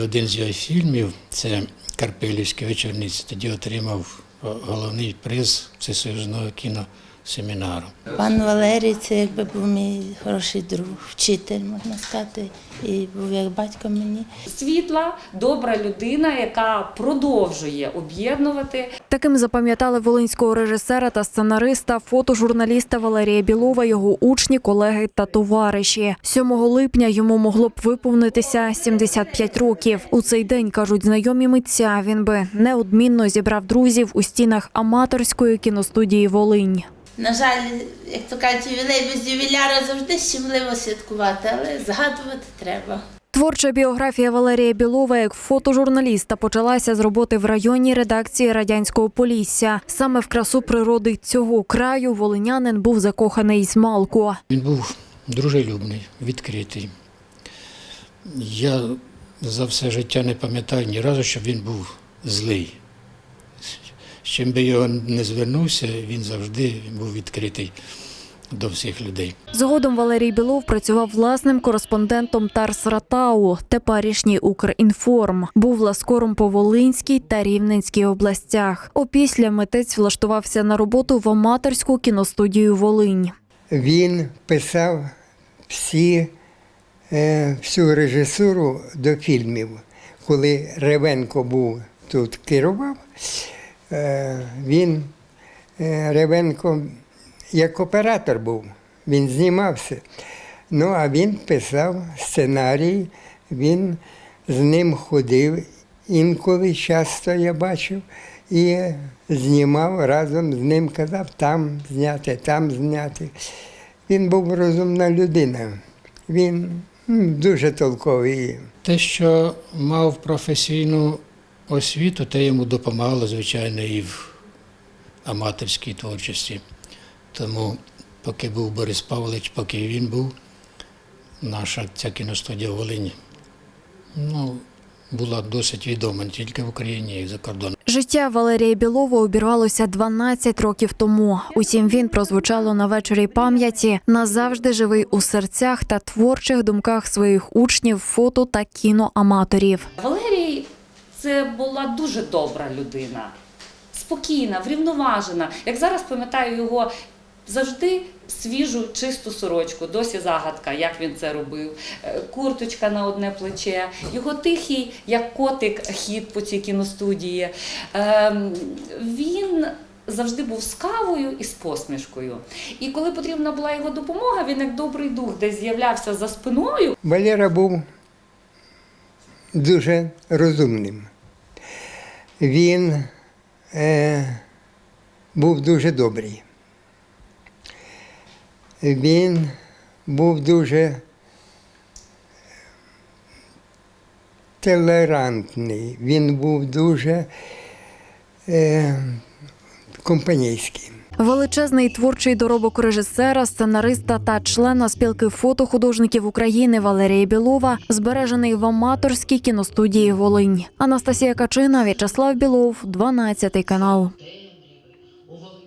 Один з його фільмів це Карпилівські вечорниці. Тоді отримав головний приз всесоюзного кіносемінару. Пан Валерій це якби був мій хороший друг, вчитель, можна сказати, і був як батько мені. Світла, добра людина, яка продовжує об'єднувати Таким запам'ятали волинського режисера та сценариста, фотожурналіста Валерія Білова, його учні, колеги та товариші. 7 липня йому могло б виповнитися 75 років. У цей день кажуть знайомі митця. Він би неодмінно зібрав друзів у стінах аматорської кіностудії Волинь. На жаль, як то кажуть, ювілей без ювіляра завжди щемливо святкувати, але згадувати треба. Творча біографія Валерія Білова як фотожурналіста почалася з роботи в районній редакції радянського Полісся. Саме в красу природи цього краю волинянин був закоханий з малку. Він був дружелюбний, відкритий. Я за все життя не пам'ятаю ні разу, щоб він був злий. З чим би його не звернувся, він завжди був відкритий до всіх людей. Згодом Валерій Білов працював власним кореспондентом Тарс Ратау, теперішній Укрінформ. Був ласкором по Волинській та Рівненській областях. Опісля митець влаштувався на роботу в аматорську кіностудію Волинь. Він писав всі, е, всю режисуру до фільмів. Коли Ревенко був тут керував, він е, Ревенко як оператор був, він знімався. Ну, а він писав сценарій, він з ним ходив інколи часто я бачив і знімав разом з ним, казав там зняти, там зняти. Він був розумна людина. Він дуже толковий. Те, що мав професійну освіту, те йому допомагало, звичайно, і в аматорській творчості. Тому, поки був Борис Павлович, поки він був, наша ця кіностудія в Волині ну, була досить відома не тільки в Україні, а й за кордоном. Життя Валерія Білова обірвалося 12 років тому. Утім, він прозвучало на вечорі пам'яті назавжди живий у серцях та творчих думках своїх учнів, фото та кіноаматорів. Валерій це була дуже добра людина, спокійна, врівноважена. Як зараз пам'ятаю його завжди свіжу, чисту сорочку, досі загадка, як він це робив. Е, Курточка на одне плече, його тихий, як котик, хід по цій кіностудії. Ем, Він завжди був з кавою і з посмішкою. І коли потрібна була його допомога, він як добрий дух десь з'являвся за спиною. Валера був дуже розумним. Він е, був дуже добрий. Він був дуже толерантний, він був дуже е, компанійський. Величезний творчий доробок режисера, сценариста та члена спілки фотохудожників України Валерія Білова збережений в аматорській кіностудії Волинь. Анастасія Качина, В'ячеслав Білов, 12 канал.